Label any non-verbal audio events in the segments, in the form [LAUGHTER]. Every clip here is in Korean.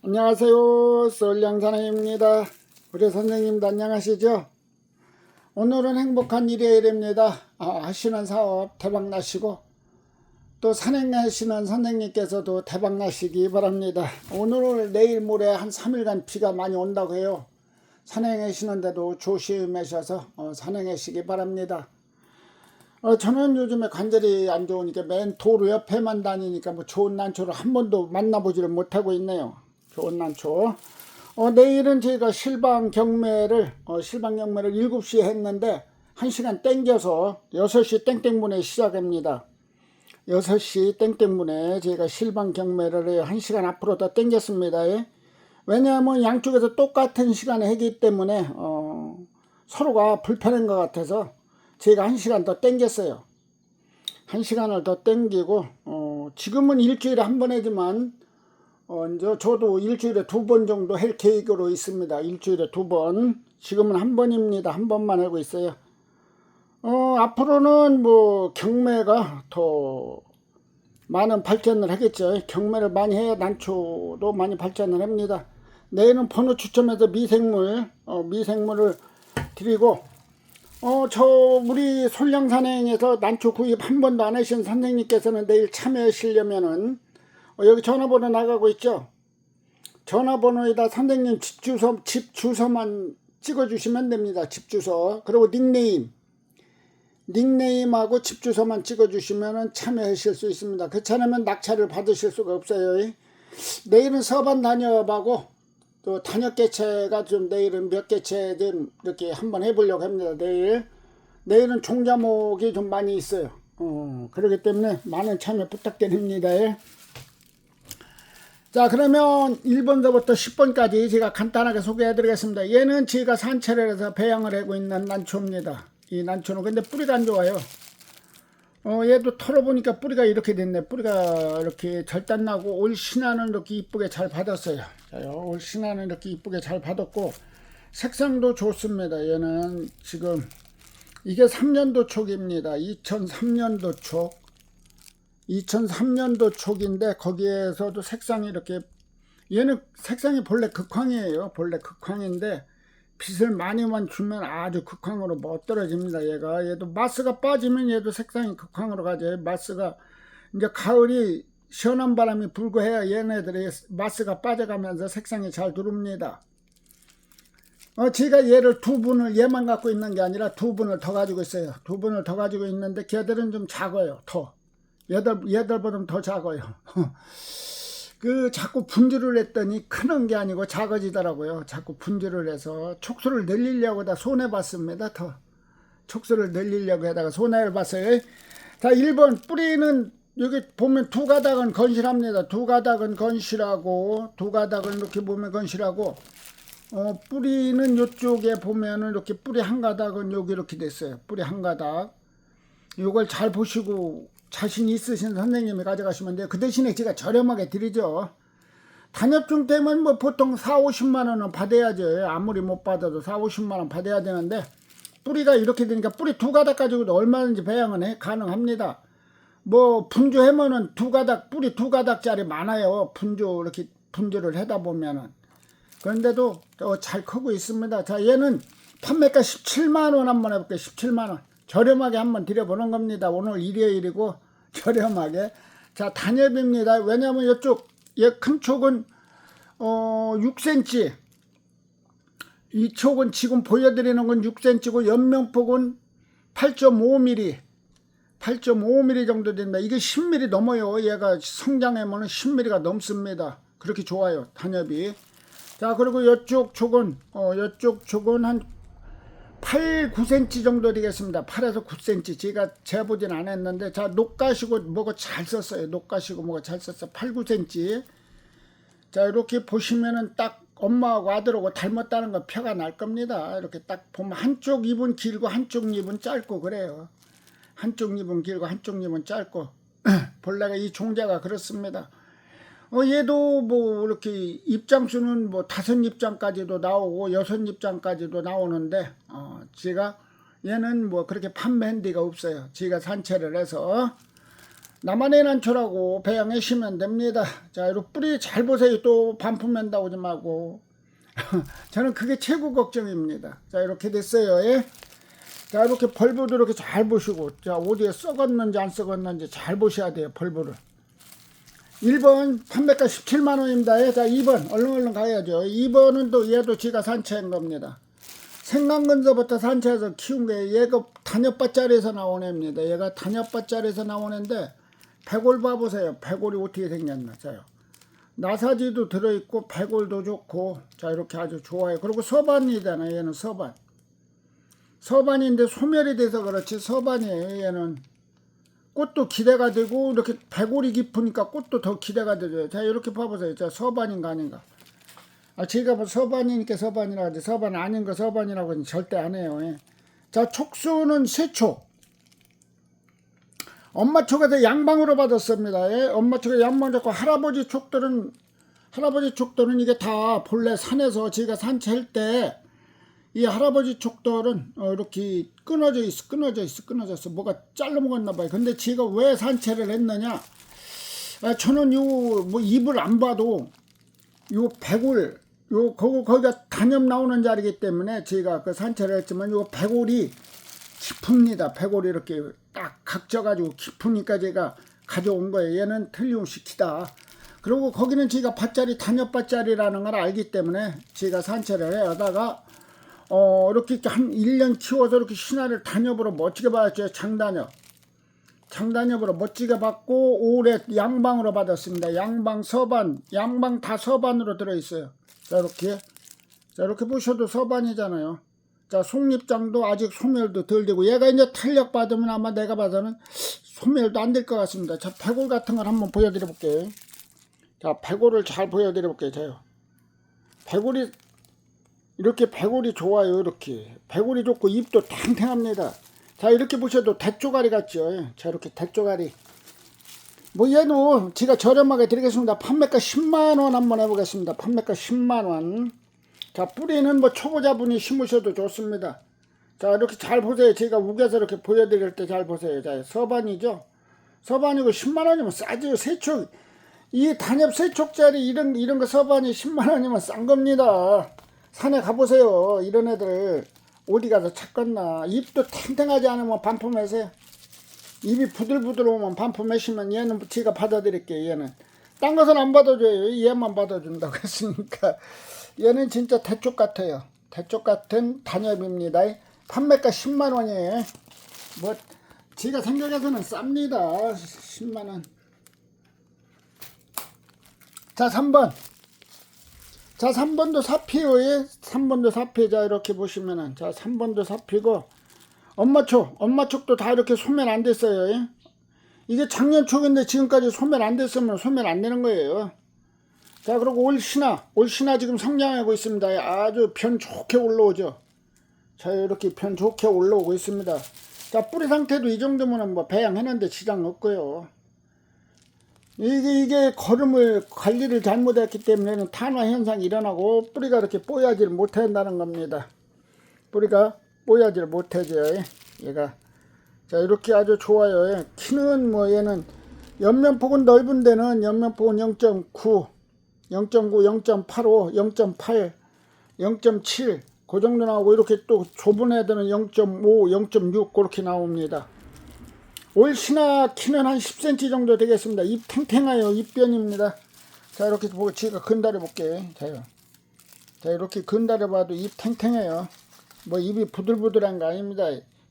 안녕하세요. 썰량사나입니다. 우리 선생님도 안녕하시죠? 오늘은 행복한 일요일입니다. 아, 하시는 사업 대박 나시고 또 산행하시는 선생님께서도 대박 나시기 바랍니다. 오늘 내일 모레 한 3일간 비가 많이 온다고 해요. 산행하시는데도 조심하셔서 어, 산행하시기 바랍니다. 어, 저는 요즘에 관절이 안 좋으니까 맨 도로 옆에만 다니니까 뭐 좋은 난초를 한 번도 만나보지를 못하고 있네요. 좋은 난초. 어, 내일은 저희가 실방 경매를, 어, 실방 경매를 7시에 했는데 1시간 땡겨서 6시 땡땡분에 시작합니다. 6시 땡땡분에 저희가 실방 경매를 해요. 1시간 앞으로 더 땡겼습니다. 예. 왜냐하면 양쪽에서 똑같은 시간에 하기 때문에 어, 서로가 불편한 것 같아서 제가 한 시간 더 땡겼어요. 한 시간을 더 땡기고 어, 지금은 일주일에 한번 하지만 어, 이제 저도 일주일에 두 번 정도 할 계획으로 있습니다. 일주일에 두 번. 지금은 한 번입니다. 한 번만 하고 있어요. 어, 앞으로는 뭐 경매가 더 많은 발전을 하겠죠. 경매를 많이 해야 난초도 많이 발전을 합니다. 내일은 번호 추첨해서 미생물, 어, 미생물을 드리고 어, 저, 우리 솔량산행에서 난초 구입 한 번도 안 하신 선생님께서는 내일 참여하시려면은, 어, 여기 전화번호 나가고 있죠? 전화번호에다 선생님 집 주소, 집 주소만 찍어주시면 됩니다. 집 주소. 그리고 닉네임. 닉네임하고 집 주소만 찍어주시면은 참여하실 수 있습니다. 그렇지 않으면 낙찰을 받으실 수가 없어요. 내일은 서반 단협하고 또 단역 개체가 좀 내일은 몇 개체 좀 이렇게 한번 해보려고 합니다. 내일 내일은 종자목이 좀 많이 있어요. 어, 그렇기 때문에 많은 참여 부탁드립니다. 예. 자 그러면 1번서부터 10번까지 제가 간단하게 소개해 드리겠습니다. 얘는 제가 산채를 해서 배양을 하고 있는 난초입니다. 이 난초는 근데 뿌리가 안 좋아요. 어, 얘도 털어보니까 뿌리가 이렇게 됐네. 뿌리가 이렇게 절단나고 올 신화는 이렇게 이쁘게 잘 받았어요. 자요, 올 신화는 이렇게 이쁘게 잘 받았고 색상도 좋습니다. 얘는 지금 이게 3년도 촉입니다. 2003년도 촉. 2003년도 촉인데 거기에서도 색상이 이렇게 얘는 색상이 본래 극황이에요. 본래 극황인데 빛을 많이만 주면 아주 극황으로 못 떨어집니다. 얘가 얘도 마스가 빠지면 얘도 색상이 극황으로 가죠. 마스가 이제 가을이 시원한 바람이 불고 해야 얘네들이 마스가 빠져가면서 색상이 잘 들어옵니다. 어, 제가 얘를 두 분을 얘만 갖고 있는 게 아니라 두 분을 더 가지고 있어요. 두 분을 더 가지고 있는데 걔들은 좀 작아요. 더 얘들 얘들보다 더 작아요. [LAUGHS] 그 자꾸 분주를 했더니 크는 게 아니고 작아지더라고요. 자꾸 분주를 해서 촉수를 늘리려고 다 손해 봤습니다. 더 촉수를 늘리려고 하다가 손해를 봤어요. 자, 1번 뿌리는 여기 보면 두 가닥은 건실합니다. 두 가닥은 건실하고 두 가닥은 이렇게 보면 건실하고 어, 뿌리는 이쪽에 보면은 이렇게 뿌리 한 가닥은 여기 이렇게 됐어요. 뿌리 한 가닥. 이걸 잘 보시고 자신 있으신 선생님이 가져가시면 돼요. 그 대신에 제가 저렴하게 드리죠. 단엽중 때문에 뭐 보통 4, 50만 원은 받아야죠. 아무리 못 받아도 4, 50만 원 받아야 되는데 뿌리가 이렇게 되니까 뿌리 두 가닥 가지고도 얼마든지 배양은 해 가능합니다. 뭐 분주하면은 두 가닥 뿌리 두 가닥짜리 많아요. 분주 이렇게 분주를 하다 보면은 그런데도 어, 잘 크고 있습니다. 자 얘는 판매가 17만 원 한번 해볼게요. 17만 원. 저렴하게 한번 드려보는 겁니다. 오늘 일요일이고 저렴하게. 자 단엽입니다. 왜냐하면 이쪽 얘큰 촉은 어 6cm 이 촉은 지금 보여드리는 건 6cm고 연명폭은 8.5mm 8.5mm 정도 됩니다. 이게 10mm 넘어요. 얘가 성장하면 10mm가 넘습니다. 그렇게 좋아요. 단엽이. 자 그리고 이쪽 촉은 어 이쪽 촉은 한 8, 9cm 정도 되겠습니다. 8에서 9cm. 제가 재보진 않았는데, 자, 녹가시고 뭐가 잘 썼어요. 녹가시고 뭐가 잘 썼어요. 8, 9cm. 자, 이렇게 보시면은 딱 엄마하고 아들하고 닮았다는 거 표가 날 겁니다. 이렇게 딱 보면 한쪽 입은 길고 한쪽 입은 짧고 그래요. 한쪽 입은 길고 한쪽 입은 짧고. [CLEARS THROAT] 본래가 이 종자가 그렇습니다. 어, 얘도 뭐 이렇게 입장수는 뭐 다섯 입장까지도 나오고 여섯 입장까지도 나오는데 어, 제가 얘는 뭐 그렇게 판매한 데가 없어요. 제가 산채를 해서 나만의 난초라고 배양하시면 됩니다. 자, 이렇게 뿌리 잘 보세요. 또 반품맨 나오지 말고. [LAUGHS] 저는 그게 최고 걱정입니다. 자, 이렇게 됐어요. 예? 자, 이렇게 벌브도 이렇게 잘 보시고, 자, 어디에 썩었는지 안 썩었는지 잘 보셔야 돼요, 벌브를. 1번 판매가 17만원입니다. 예? 자, 2번, 얼른 얼른 가야죠. 2번은 또 얘도 지가 산채인 겁니다. 생강근서부터 산채에서 키운 게 얘가 단엽밭짜리에서 나온 애입니다. 얘가 단엽밭짜리에서 나온 애인데, 백골 봐보세요. 백골이 어떻게 생겼나, 자요. 나사지도 들어있고, 백골도 좋고, 자, 이렇게 아주 좋아요. 그리고 서반이잖아요. 얘는 서반. 서반인데 소멸이 돼서 그렇지 서반이에요 얘는 꽃도 기대가 되고 이렇게 배골이 깊으니까 꽃도 더 기대가 되죠. 자 이렇게 봐보세요. 자 서반인가 아닌가. 아 제가 뭐 서반이니까 서반이라고 하지 서반 아닌 거 서반이라고는 절대 안 해요. 예. 자 촉수는 세촉 엄마 촉에서 양방으로 받았습니다. 예. 엄마 촉에 양방 잡고 할아버지 촉들은 할아버지 촉들은 이게 다 본래 산에서 제가 산채할 때 이 할아버지 촉돌은 어, 이렇게 끊어져 있어, 끊어져 있어, 끊어졌어. 뭐가 잘라 먹었나 봐요. 근데 제가 왜 산채를 했느냐? 아, 저는 요뭐 입을 안 봐도 요 백골 요 거기 거기가 단엽 나오는 자리이기 때문에 제가 그 산채를 했지만 요 백골이 깊습니다. 백골이 이렇게 딱 각져 가지고 깊으니까 제가 가져온 거예요. 얘는 틀림시키다. 그리고 거기는 제가 밭자리 단엽 밭자리라는 걸 알기 때문에 제가 산채를 해 하다가 어, 이렇게 한 1년 키워서 이렇게 신화를 단엽으로 멋지게 받았죠. 장단엽. 장단엽으로 멋지게 받고 올해 양방으로 받았습니다. 양방 서반, 양방 다 서반으로 들어있어요. 자, 이렇게. 자, 이렇게 보셔도 서반이잖아요. 자, 속립장도 아직 소멸도 덜 되고, 얘가 이제 탄력 받으면 아마 내가 봐서는 소멸도 안 될 것 같습니다. 자, 배골 같은 걸 한번 보여드려 볼게요. 자, 배골을 잘 보여드려 볼게요. 자요. 배골이 이렇게 배골이 좋아요 이렇게. 배골이 좋고 입도 탱탱합니다. 자 이렇게 보셔도 대쪼가리 같죠? 예. 자 이렇게 대쪼가리. 뭐 얘도 제가 저렴하게 드리겠습니다. 판매가 10만원 한번 해보겠습니다. 판매가 10만원. 자 뿌리는 뭐 초보자분이 심으셔도 좋습니다. 자 이렇게 잘 보세요. 제가 우겨서 이렇게 보여드릴 때 잘 보세요. 자 서반이죠? 서반이고 10만원이면 싸죠 세촉. 이 단엽 세촉짜리 이런 이런 거 서반이 10만원이면 싼 겁니다 산에 가보세요. 이런 애들 어디 가서 찾겠나. 입도 탱탱하지 않으면 반품하세요. 입이 부들부들하면 반품하시면 얘는 제가 받아드릴게요. 얘는. 딴 것은 안 받아줘요. 얘만 받아준다고 [LAUGHS] 했으니까. 얘는 진짜 대쪽 같아요. 대쪽 같은 단엽입니다. 판매가 10만 원이에요. 뭐, 제가 생각해서는 쌉니다. 10만 원. 자, 3번. 자, 3번도 사피요에 3번도 사피. 자, 이렇게 보시면은 자, 3번도 사피고 엄마 촉, 엄마 촉도 다 이렇게 소멸 안 됐어요. 예? 이게 작년 촉인데 지금까지 소멸 안 됐으면 소멸 안 되는 거예요. 자, 그리고 올 신화, 올 신화 지금 성장하고 있습니다. 아주 변 좋게 올라오죠. 자, 이렇게 변 좋게 올라오고 있습니다. 자, 뿌리 상태도 이 정도면 뭐 배양했는데 지장 없고요. 이게, 이게 걸음을 관리를 잘못했기 때문에는 탄화 현상이 일어나고 뿌리가 이렇게 뽀야지를 못한다는 겁니다. 뿌리가 뽀야지를 못하죠. 얘가. 자, 이렇게 아주 좋아요. 키는 뭐 얘는 옆면폭은 넓은 데는 옆면폭은 0.9, 0.9, 0.85, 0.8, 0.7, 그 정도 나오고 이렇게 또 좁은 애들은 0.5, 0.6 그렇게 나옵니다. 올 신화 키는 한 10cm 정도 되겠습니다. 입 탱탱해요. 입변입니다. 자 이렇게 보고 제가 근달해 볼게요. 자요. 자 이렇게 근달해 봐도 입 탱탱해요. 뭐 입이 부들부들한 거 아닙니다.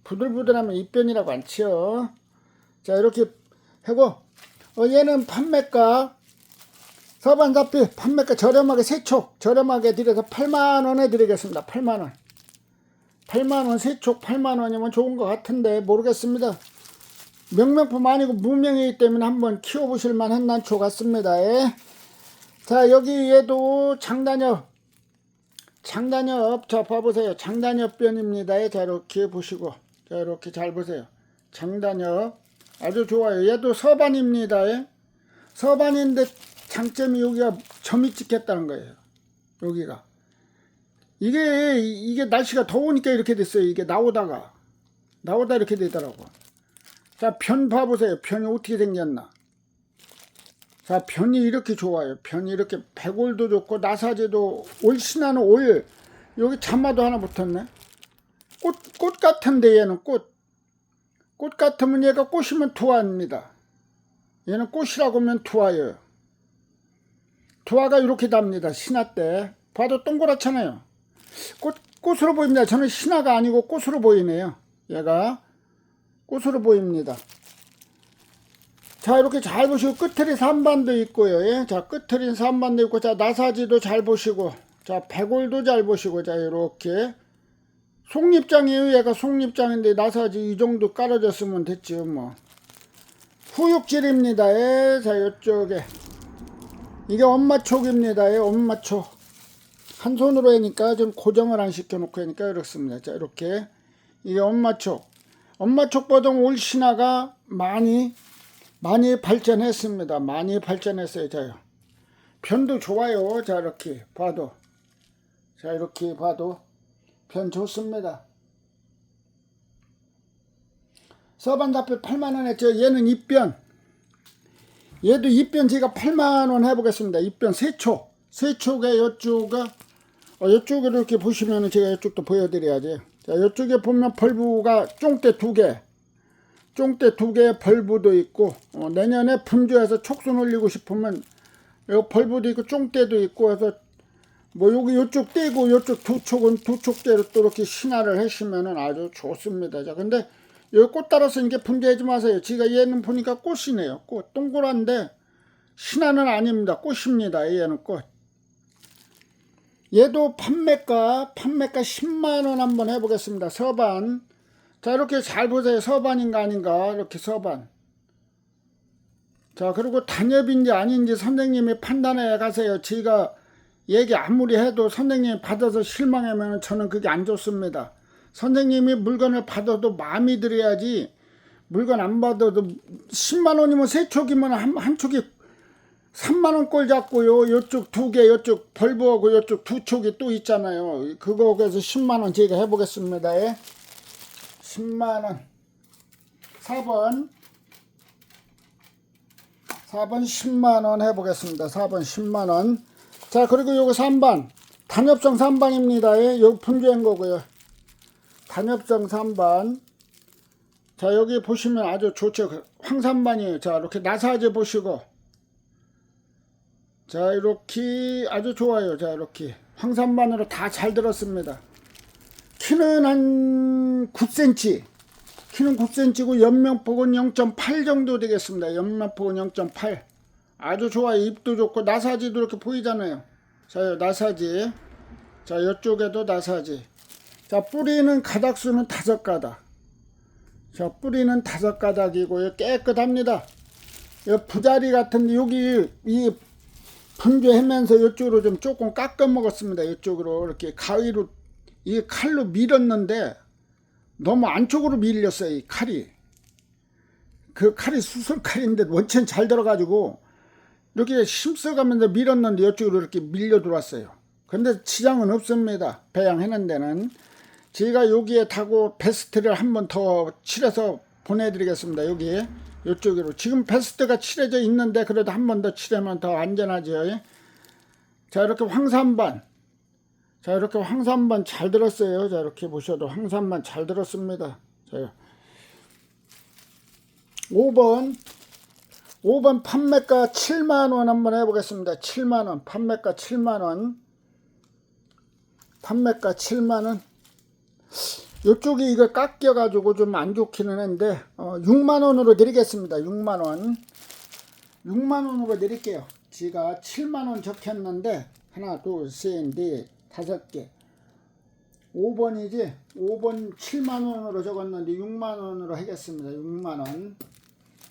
부들부들하면 입변이라고 안 치요. 자 이렇게 하고 어, 얘는 판매가 서반사피 판매가 저렴하게 세촉 저렴하게 드려서 8만원에 드리겠습니다. 8만원 8만원 세촉 8만원이면 좋은 것 같은데 모르겠습니다. 명명품 아니고 무명이기 때문에 한번 키워보실 만한 난초 같습니다. 예. 자 여기에도 장단엽 장단엽 자 봐보세요 장단엽 변입니다. 예. 자 이렇게 보시고 자 이렇게 잘 보세요 장단엽 아주 좋아요. 얘도 서반입니다. 예. 서반인데 장점이 여기가 점이 찍혔다는 거예요. 여기가 이게 이게 날씨가 더우니까 이렇게 됐어요. 이게 나오다가 나오다 이렇게 되더라고. 자, 편 봐보세요. 편이 어떻게 생겼나. 자, 편이 이렇게 좋아요. 편이 이렇게 백올도 좋고, 나사지도 올 신화는 올. 여기 자마도 하나 붙었네. 꽃, 꽃 같은데 얘는 꽃. 꽃 같으면 얘가 꽃이면 투화입니다. 얘는 꽃이라고 하면 투화예요. 투화가 이렇게 답니다. 신화 때. 봐도 동그랗잖아요. 꽃, 꽃으로 보입니다. 저는 신화가 아니고 꽃으로 보이네요. 얘가 꽃으로 보입니다. 자, 이렇게 잘 보시고, 끝틀이 3반도 있고요. 예? 자, 끝틀이 3반도 있고, 자, 나사지도 잘 보시고, 자, 백골도 잘 보시고, 자, 이렇게. 속립장이에요. 얘가 속립장인데, 나사지 이 정도 깔아줬으면 됐죠, 뭐. 후육질입니다. 예? 자, 이쪽에. 이게 엄마촉입니다. 예? 엄마촉. 한 손으로 하니까 좀 고정을 안 시켜놓고 하니까 이렇습니다. 자, 이렇게. 이게 엄마촉. 엄마 촉보다 올 신화가 많이 많이 발전했습니다. 많이 발전했어요. 자요. 편도 좋아요. 자 이렇게 봐도 자 이렇게 봐도 편 좋습니다. 서반 잡혀 8만원 했죠. 얘는 입변. 얘도 입변 제가 8만원 해보겠습니다. 입변 세촉. 세촉에 요쪽가 어, 요쪽을 이렇게 보시면 은 제가 이쪽도 보여드려야지. 자, 이쪽에 보면 벌부가 쫑대 두 개. 쫑대 두 개의 벌부도 있고 어, 내년에 분주해서 촉순 올리고 싶으면 요 벌부도 있고 쫑대도 있고 해서 뭐 여기 요쪽 떼고 요쪽 두 촉은 두 촉대로 또 이렇게 신화를 하시면은 아주 좋습니다. 자 근데 여기 꽃 따라서 이게 분주하지 마세요. 지가 얘는 보니까 꽃이네요. 꽃 동그란데 신화는 아닙니다. 꽃입니다. 얘는 꽃. 얘도 판매가 판매가 10만 원 한번 해보겠습니다. 서반 자 이렇게 잘 보세요. 서반인가 아닌가 이렇게 서반. 자 그리고 단엽인지 아닌지 선생님이 판단해 가세요. 제가 얘기 아무리 해도 선생님이 받아서 실망하면 저는 그게 안 좋습니다. 선생님이 물건을 받아도 마음이 들어야지 물건 안 받아도 10만 원이면 세 촉이면 한, 한 촉이 3만 원 꼴 잡고요. 요쪽 두 개, 요쪽 벌브하고 요쪽 두 촉이 또 있잖아요. 그거 그래서 10만 원 제가 해보겠습니다. 예. 10만 원. 4번. 4번 10만 원 해보겠습니다. 4번 10만 원. 자, 그리고 요거 3번. 단엽성 3번입니다. 예. 요 분주한 거고요. 단엽성 3번. 자, 여기 보시면 아주 좋죠. 그 황산반이에요. 자, 이렇게 나사제 보시고. 자, 이렇게 아주 좋아요. 자, 이렇게 황산반으로 다 잘 들었습니다. 키는 한 9cm. 키는 9cm고 연면폭은 0.8 정도 되겠습니다. 연면폭은 0.8. 아주 좋아요. 입도 좋고 나사지도 이렇게 보이잖아요. 자, 나사지. 자, 이쪽에도 나사지. 자, 뿌리는 가닥수는 다섯 가닥. 자, 뿌리는 다섯 가닥이고요. 깨끗합니다. 이 부자리 같은데 여기 이 분주하면서 이쪽으로 좀 조금 깎아 먹었습니다. 이쪽으로 이렇게 가위로 이 칼로 밀었는데 너무 안쪽으로 밀렸어요. 이 칼이 그 칼이 수술 칼인데 원천 잘 들어가지고 이렇게 힘써가면서 밀었는데 이쪽으로 이렇게 밀려 들어왔어요. 근데 지장은 없습니다. 배양하는 데는 제가 여기에 타고 베스트를 한 번 더 칠해서 보내드리겠습니다. 여기 이쪽으로 지금 베스트가 칠해져 있는데 그래도 한 번 더 칠하면 더 안전하죠. 자 이렇게 황산반 자 이렇게 황산반 잘 들었어요. 자 이렇게 보셔도 황산반 잘 들었습니다. 자 5번 5번 판매가 7만원 한번 해보겠습니다. 7만원 판매가 7만원 판매가 7만원 요쪽이 이거 깎여가지고 좀 안 좋기는 한데 어, 6만원으로 드리겠습니다. 6만원. 6만원으로 드릴게요. 지가 7만원 적혔는데 하나 둘셋넷 다섯 개. 5번이지? 5번 7만원으로 적었는데 6만원으로 하겠습니다. 6만원.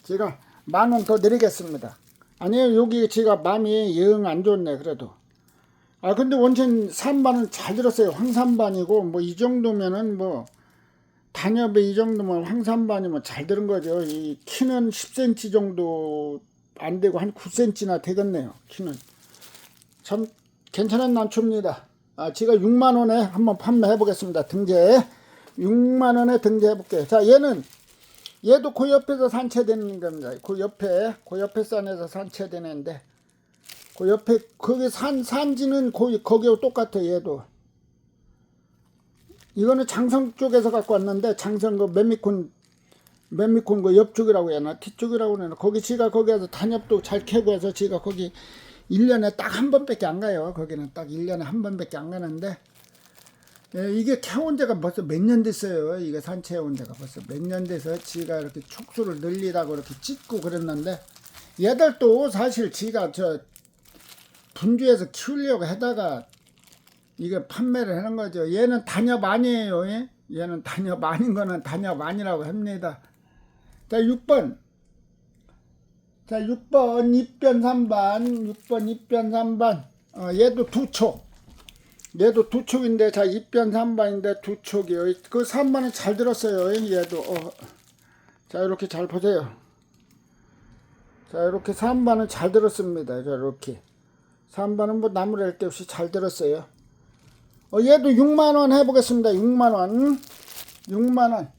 제가 만원 더 드리겠습니다. 아니요. 여기 제가 마음이 영 안 좋네 그래도 아 근데 원천 3반은 잘 들었어요. 황산반이고 뭐 이 정도면은 뭐 단엽에 이 정도면 황산반이면 잘 들은 거죠. 이 키는 10cm 정도 안 되고 한 9cm나 되겠네요. 키는 참 괜찮은 난초입니다. 아 제가 6만 원에 한번 판매해 보겠습니다. 등재 6만 원에 등재해 볼게요. 자 얘는 얘도 그 옆에서 산채되는 겁니다. 그 옆에 그 옆에 산에서 산채되는데 그 옆에 거기 산 산지는 거기 거기하고 똑같아 얘도. 이거는 장성 쪽에서 갖고 왔는데 장성 그 맨미콘 맨미콘 그 옆쪽이라고 해야 하나 뒤쪽이라고 해야 하나 거기 지가 거기 가서 단엽도 잘 캐고 해서 지가 거기 1년에 딱 한 번밖에 안 가요. 거기는 딱 1년에 한 번밖에 안 가는데 예, 이게 캐온 지가 벌써 몇 년 됐어요. 이게 산채 온 지가 벌써 몇 년 돼서 지가 이렇게 촉수를 늘리라고 이렇게 찢고 그랬는데 얘들도 사실 지가 저 분주해서 키우려고 하다가 이게 판매를 하는 거죠. 얘는 단엽 아니에요. 예? 얘는 단엽 아닌 거는 단엽 아니라고 합니다. 자, 6번. 자, 6번 입변 3반. 6번 입변 3반. 어, 얘도 두 촉. 얘도 두 촉인데 자, 입변 3반인데 두 촉이요. 그 3반은 잘 들었어요. 얘도. 어. 자, 이렇게 잘 보세요. 자, 이렇게 3반은 잘 들었습니다. 자, 이렇게. 3반은 뭐 나무랄 데 없이 잘 들었어요. 어, 얘도 6만원 해보겠습니다. 6만원. 6만원.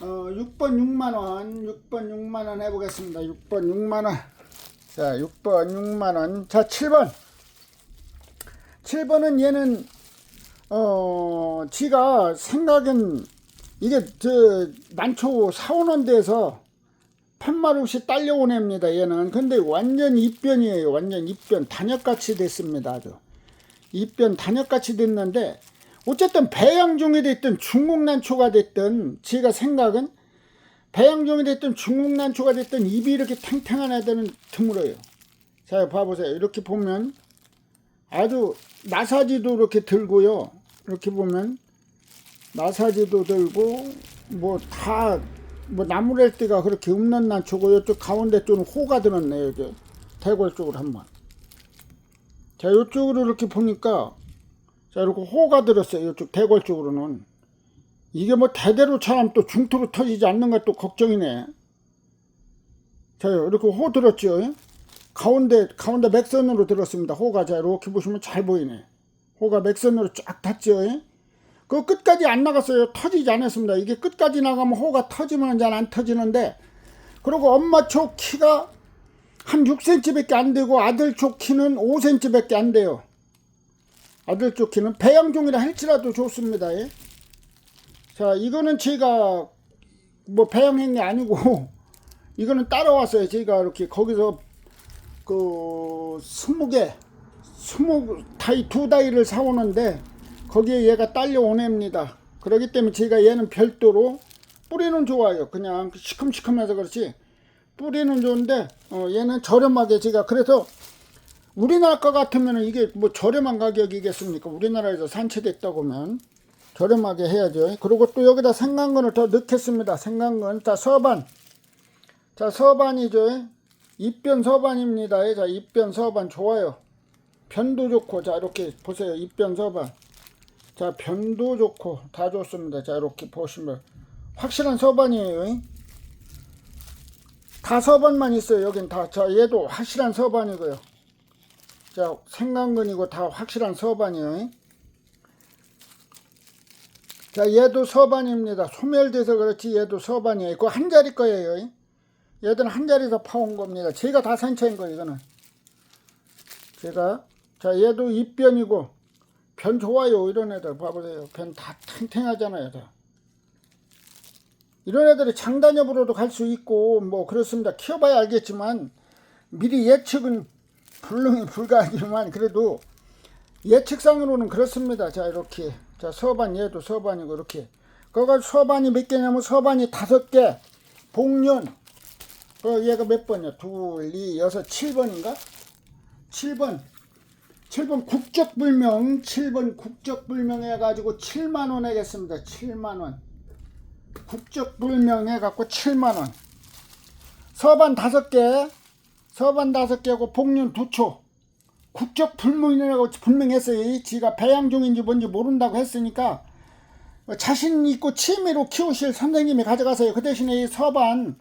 어, 6번 6만원. 6번 6만원 해보겠습니다. 6번 6만원. 자, 6번 6만원. 자, 7번. 7번은 얘는, 어, 지가 생각은, 이게, 저, 난초 사오는 데서 팻말 없이 딸려온 애입니다. 얘는. 근데 완전 입변이에요. 완전 입변. 단역같이 됐습니다. 아주. 입변 단역같이 됐는데 어쨌든 배양종이 됐든 중국난초가 됐든 제가 생각은 배양종이 됐든 중국난초가 됐든 입이 이렇게 탱탱한 애들은 드물어요. 자 봐보세요. 이렇게 보면 아주 나사지도 이렇게 들고요. 이렇게 보면 나사지도 들고 뭐 다 뭐 나무랄띠가 그렇게 없는 난초고 이쪽 가운데 쪽은 호가 들었네요. 이제 대골 쪽으로 한번. 자, 이쪽으로 이렇게 보니까, 자, 이렇게 호가 들었어요. 이쪽 대골 쪽으로는. 이게 뭐 대대로처럼 또 중투로 터지지 않는 것도 걱정이네. 자, 이렇게 호 들었죠. 가운데, 가운데 맥선으로 들었습니다. 호가. 자, 이렇게 보시면 잘 보이네. 호가 맥선으로 쫙 탔죠. 그 끝까지 안 나갔어요. 터지지 않았습니다. 이게 끝까지 나가면 호가 터지면 잘 안 터지는데, 그리고 엄마 쪽 키가 한 6cm밖에 안 되고 아들 쪽 키는 5cm밖에 안 돼요. 아들 쪽 키는 배양종이라 할지라도 좋습니다. 예? 자, 이거는 제가 뭐 배양한 게 아니고 [LAUGHS] 이거는 따라왔어요. 제가 이렇게 거기서 그 스무 개, 스무 다이 두 다이를 사오는데 거기에 얘가 딸려온 애입니다. 그렇기 때문에 제가 얘는 별도로 뿌리는 좋아요. 그냥 시큼시큼해서 그렇지. 뿌리는 좋은데 어, 얘는 저렴하게 제가 그래서 우리나라 거 같으면 이게 뭐 저렴한 가격이겠습니까? 우리나라에서 산채됐다고 하면 저렴하게 해야죠. 그리고 또 여기다 생강근을 더 넣겠습니다. 생강근. 자, 서반. 자, 서반이죠. 입변 서반입니다. 자, 입변 서반 좋아요. 변도 좋고, 자, 이렇게 보세요. 입변 서반. 자, 변도 좋고, 다 좋습니다. 자, 이렇게 보시면. 확실한 서반이에요. 다 서반만 있어요. 여긴 다. 자, 얘도 확실한 서반이고요. 자, 생강근이고 다 확실한 서반이에요. 자, 얘도 서반입니다. 소멸돼서 그렇지 얘도 서반이에요. 그거 한 자리 거예요. 얘들은 한 자리에서 파온 겁니다. 제가 다 산채인 거예요, 이거는. 제가. 자, 얘도 입변이고, 변 좋아요, 이런 애들. 봐보세요. 변 다 탱탱하잖아요, 다. 이런 애들이 장단엽으로도 갈 수 있고, 뭐, 그렇습니다. 키워봐야 알겠지만, 미리 예측은 불능이 불가하지만, 그래도 예측상으로는 그렇습니다. 자, 이렇게. 자, 서반, 얘도 서반이고, 이렇게. 그거 서반이 몇 개냐면, 서반이 다섯 개, 복년. 그 얘가 몇 번이야? 둘, 이, 여섯, 7번인가? 7번. 7번 국적불명, 7번 국적불명 해가지고 7만원 내겠습니다. 7만원. 국적불명 해갖고 7만원. 서반 다섯 개, 서반 다섯 개고 복륜 두 초. 국적불명이라고 분명했어요. 지가 배양종인지 뭔지 모른다고 했으니까 자신 있고 취미로 키우실 선생님이 가져가세요. 그 대신에 이 서반,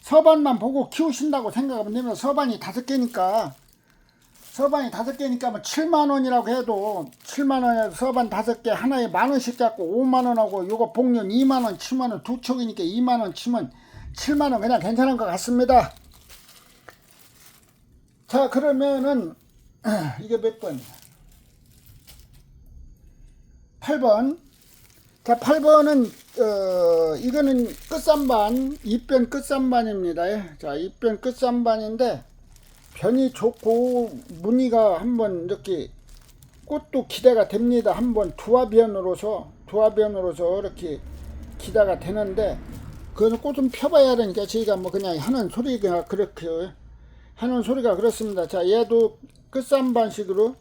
서반만 보고 키우신다고 생각하면 되면 서반이 다섯 개니까 서반이 다섯 개니까 뭐 7만 원이라고 해도 7만 원에 서반 다섯 개 하나에 만 원씩 잡고 5만 원하고 요거 복륜 2만 원 치면 은두 촉이니까 2만 원 치면 7만 원 그냥 괜찮은 것 같습니다. 자 그러면은 [CLEARS THROAT] 이게 몇 번? 8번. 자 8번은 어 이거는 끝산반 입변 끝산반입니다. 자 입변 끝산반인데 변이 좋고 무늬가 한번 이렇게 꽃도 기대가 됩니다. 한번 두화변으로서 두화변으로서 이렇게 기대가 되는데 그거는 꽃좀 펴봐야 되니까 저희가 뭐 그냥 하는 소리가 그렇게 하는 소리가 그렇습니다. 자 얘도 끝산반식으로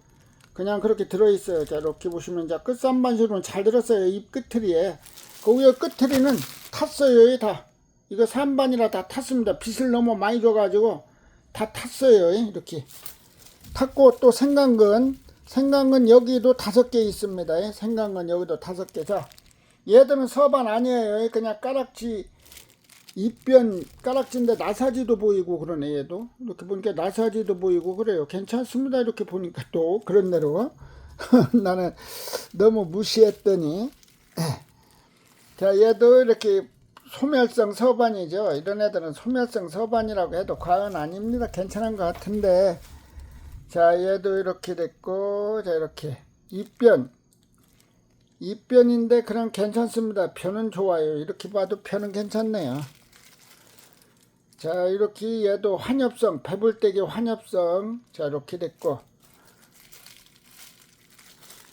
그냥 그렇게 들어있어요. 자 이렇게 보시면 자 끝산반식으로는 잘 들었어요. 잎 끝트리에 거기에 끝트리는 탔어요. 다 이거 산반이라 다 탔습니다. 빛을 너무 많이 줘가지고 다 탔어요. 이렇게 탔고 또 생강근 생강근 여기도 다섯 개 있습니다. 생강근 여기도 다섯 개. 자 얘들은 서반 아니에요. 그냥 까락지 입변 까락지인데 나사지도 보이고 그러네 얘도 이렇게 보니까 나사지도 보이고 그래요. 괜찮습니다. 이렇게 보니까 또 그런 대로 [LAUGHS] 나는 너무 무시했더니 자 얘도 이렇게 소멸성 서반이죠. 이런 애들은 소멸성 서반이라고 해도 과언 아닙니다. 괜찮은 것 같은데 자 얘도 이렇게 됐고 자 이렇게 입변 입변인데 그냥 괜찮습니다. 편은 좋아요. 이렇게 봐도 편은 괜찮네요. 자 이렇게 얘도 환엽성 배불대기 환엽성 자 이렇게 됐고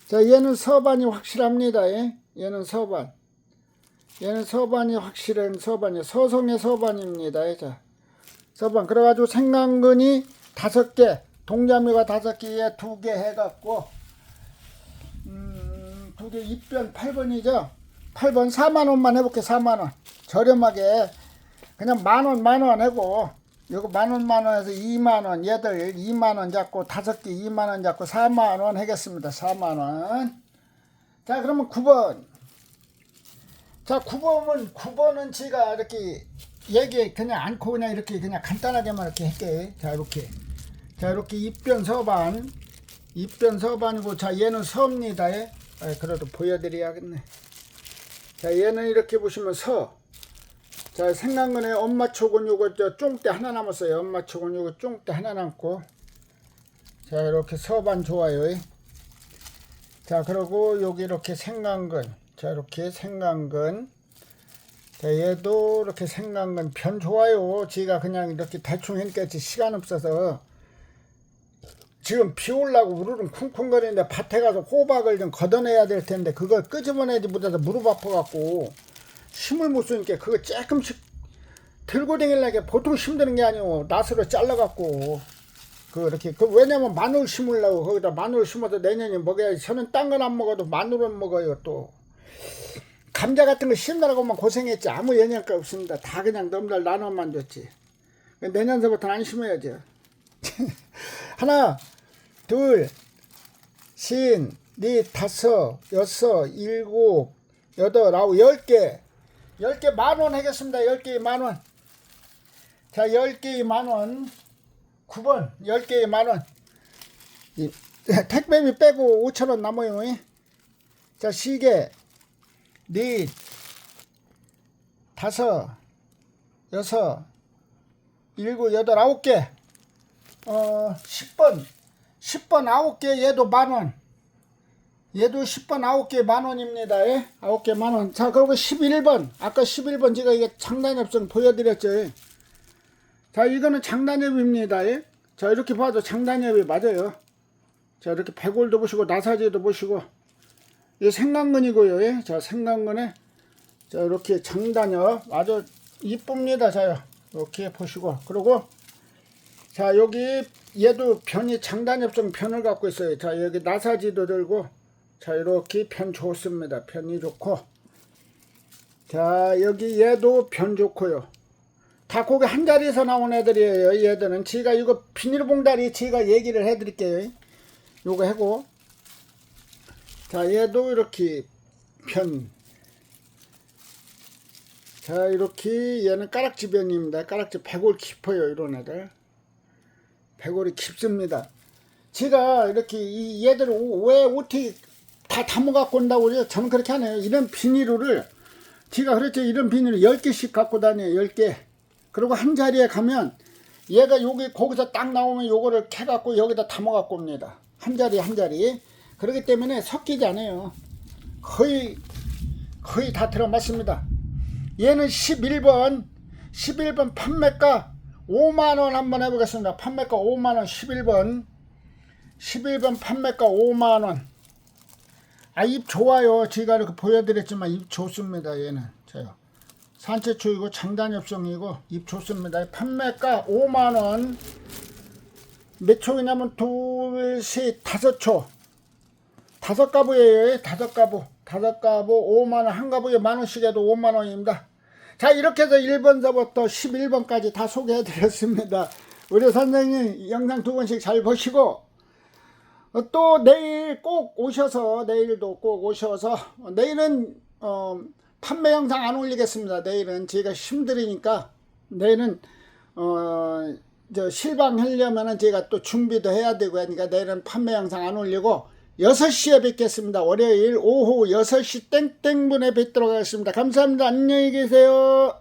자 얘는 서반이 확실합니다. 예? 얘는 서반 얘는 서반이 확실한 서반이 서성의 서반입니다. 자, 서반 그래가지고 생강근이 다섯 개, 동자미가 다섯 개에 두 개 해갖고 음, 두 개 입변 8번이죠. 8번 4만 원만 해볼게 4만 원 저렴하게 그냥 만 원 만 원 하고 요거 만 원 만 원에서 2만 원 얘들 2만 원 잡고 다섯 개 2만 원 잡고 4만 원 하겠습니다. 4만 원. 자 그러면 9번 자, 9번은, 9번은 제가 이렇게 얘기 그냥 않고 그냥 이렇게 그냥 간단하게만 이렇게 할게. 자, 이렇게. 자, 이렇게 입변 서반. 입변 서반이고, 자, 얘는 서입니다. 예? 아, 그래도 보여 드려야겠네. 자, 얘는 이렇게 보시면 서. 자, 생강근에 엄마 촉은 요거 저 쫑대 하나 남았어요. 엄마 촉은 요거 쫑대 하나 남고. 자, 이렇게 서반 좋아요. 예? 자, 그리고 여기 이렇게 생강근. 자 이렇게 생강근 자 얘도 이렇게 생강근 편 좋아요. 제가 그냥 이렇게 대충 하니까 시간 없어서. 지금 비 올라고 우르릉 쿵쿵거리는데 밭에 가서 호박을 좀 걷어내야 될 텐데 그걸 끄집어내지 못해서 무릎 아파갖고 힘을 못 쓰니까 그거 조금씩 들고 다니려게 보통 힘드는 게 아니고 낫으로 잘라갖고 그 이렇게 그 왜냐면 마늘 심으려고 거기다 마늘 심어서 내년에 먹어야지. 저는 딴 건 안 먹어도 마늘은 먹어요 또 감자 같은 거 심느라고만 고생했지 아무 영향가 없습니다. 다 그냥 넘날 나눠만 줬지. 내년서부터는 안 심어야죠. [LAUGHS] 하나, 둘, 신, 넷, 다섯, 여섯, 일곱, 여덟, 아홉, 열 개. 열 개 만 원 하겠습니다. 열 개에 만 원. 자, 열 개에 만 원. 9번, 열 개에 만 원. 이, [LAUGHS] 택배비 빼고 5천 원 남아요. 자, 시계. 넷, 다섯, 여섯, 일곱, 여덟, 아홉 개. 어, 10번. 10번 아홉 개 얘도 만 원. 얘도 10번 아홉 개 만 원입니다. 예? 아홉 개 만 원. 자, 그리고 11번. 아까 11번 제가 이게 장단엽성 보여드렸죠. 예? 자, 이거는 장단엽입니다. 예? 자, 이렇게 봐도 장단엽이 맞아요. 자, 이렇게 백골도 보시고, 나사지도 보시고, 이 생강근이고요. 예? 자, 생강근에 자, 이렇게 장단엽 아주 이쁩니다. 자, 이렇게 보시고. 그리고 자, 여기 얘도 편이 장단엽성 편을 갖고 있어요. 자, 여기 나사지도 들고 자, 이렇게 편 좋습니다. 편이 좋고. 자, 여기 얘도 편 좋고요. 다 고기 한 자리에서 나온 애들이에요. 얘들은 제가 이거 비닐봉다리 제가 얘기를 해드릴게요. 요거 하고 자, 얘도 이렇게 편. 자, 이렇게 얘는 까락지 변입니다. 까락지 백골 깊어요, 이런 애들. 백골이 깊습니다. 제가 이렇게 이 얘들 오- 왜 어떻게 다 담아 갖고 온다고 그래요? 저는 그렇게 안 해요. 이런 비닐을 제가 그랬죠. 이런 비닐을 10개씩 갖고 다녀요. 10개. 그리고 한 자리에 가면 얘가 여기 거기서 딱 나오면 요거를 캐 갖고 여기다 담아 갖고 옵니다. 한 자리 한 자리. 그렇기 때문에 섞이지 않아요. 거의 거의 다 들어 맞습니다. 얘는 11번 11번 판매가 5만원 한번 해보겠습니다. 판매가 5만원 11번 11번 판매가 5만원 아 입 좋아요. 제가 이렇게 보여드렸지만 입 좋습니다. 얘는 제가 산채초이고 장단엽성이고 입 좋습니다. 판매가 5만원 몇 초이냐면 둘, 셋, 다섯 초 다섯 가부예요. 다섯 가부. 다섯 가부 5만 원. 한 가부에 만 원씩 해도 5만 원입니다. 자, 이렇게 해서 1번서부터 11번까지 다 소개해 드렸습니다. 우리 선생님 영상 두 번씩 잘 보시고 어, 또 내일 꼭 오셔서 내일도 꼭 오셔서 어, 내일은 어, 판매 영상 안 올리겠습니다. 내일은 제가 힘들으니까 내일은 어, 저 실방하려면은 제가 또 준비도 해야 되고 하니까 내일은 판매 영상 안 올리고 6시에 뵙겠습니다. 월요일 오후 6시 땡땡분에 뵙도록 하겠습니다. 감사합니다. 안녕히 계세요.